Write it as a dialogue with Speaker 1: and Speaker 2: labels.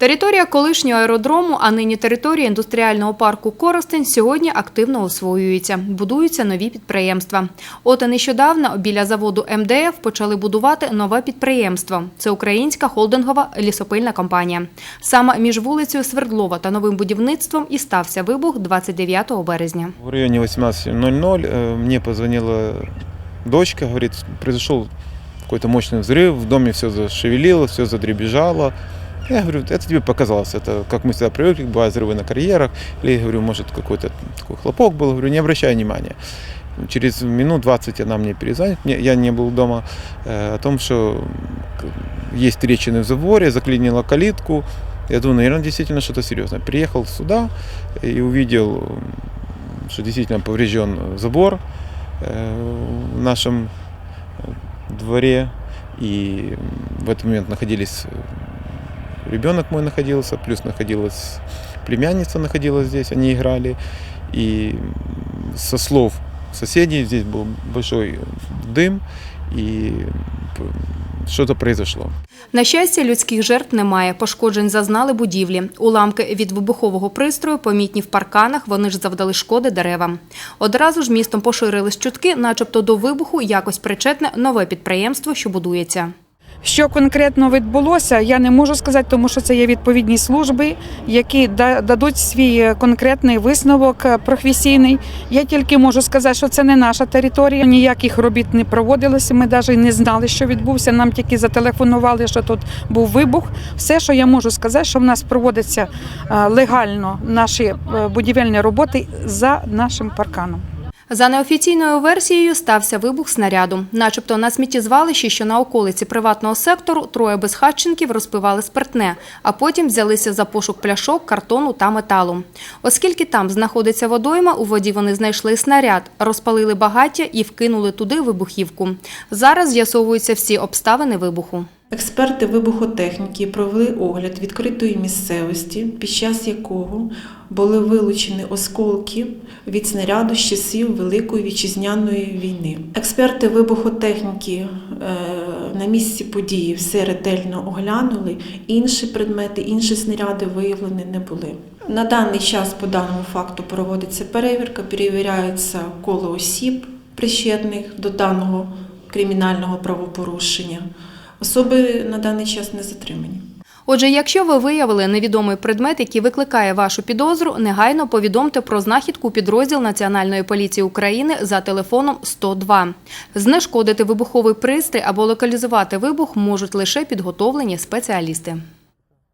Speaker 1: Територія колишнього аеродрому, а нині територія індустріального парку Коростень сьогодні активно освоюється. Будуються нові підприємства. От і нещодавно біля заводу МДФ почали будувати нове підприємство. Це українська холдингова лісопильна компанія. Саме між вулицею Свердлова та новим будівництвом і стався вибух 29 березня.
Speaker 2: В районе 18.00 э, мне позвонила дочка, говорит, произошел какой-то мощный взрыв, в доме все зашевелилось, все задребежало. Я говорю, это тебе показалось, это как мы всегда привыкли, бывают взрывы на карьерах, или, я говорю, может, какой-то такой хлопок был, говорю, не обращай внимания. Через минут 20 она мне перезвонит, я не был дома, э, о том, что есть трещины в заборе, заклинило калитку. Я думаю, наверное, действительно что-то серьезное. Приехал сюда и увидел, что действительно поврежден забор э, в нашем дворе. И в этот момент находились ребенок мой находился, плюс находилась племянница находилась здесь, они играли. И со слов соседей здесь был большой дым, и что-то произошло.
Speaker 1: На щастя, людських жертв немає. Пошкоджень зазнали будівлі. Уламки від вибухового пристрою помітні в парканах, вони ж завдали шкоди деревам. Одразу ж містом поширились чутки, начебто до вибуху якось причетне нове підприємство, що будується.
Speaker 3: Що конкретно відбулося, я не можу сказати, тому що це є відповідні служби, які дадуть свій е, конкретний висновок е, професійний. Я тільки можу сказати, що це не наша територія. Ніяких робіт не проводилося. Ми навіть не знали, що відбувся. Нам тільки зателефонували, що тут був вибух. Все, що я можу сказати, що в нас проводяться е, легально наші будівельні роботи за нашим парканом.
Speaker 1: За неофіційною версією стався вибух снаряду. Начебто на сміттєзвалищі, що на околиці приватного сектору, троє безхатченків розпивали спиртне, а потім взялися за пошук пляшок, картону та металу. Оскільки там знаходиться водойма, у воді вони знайшли снаряд, розпалили багаття і вкинули туди вибухівку. Зараз з'ясовуються всі обставини вибуху.
Speaker 4: Експерти вибухотехніки провели огляд відкритої місцевості, під час якого були вилучені осколки від снаряду з часів Великої вітчизняної війни. Експерти вибухотехніки е, на місці події все ретельно оглянули. Інші предмети, інші снаряди виявлені не були. На даний час по даному факту проводиться перевірка, перевіряється коло осіб, причетних до даного кримінального правопорушення. Особи на даний час не затримані.
Speaker 1: Отже, якщо ви виявили невідомий предмет, який викликає вашу підозру, негайно повідомте про знахідку підрозділ Національної поліції України за телефоном 102. Знешкодити вибуховий пристрій або локалізувати вибух можуть лише підготовлені спеціалісти.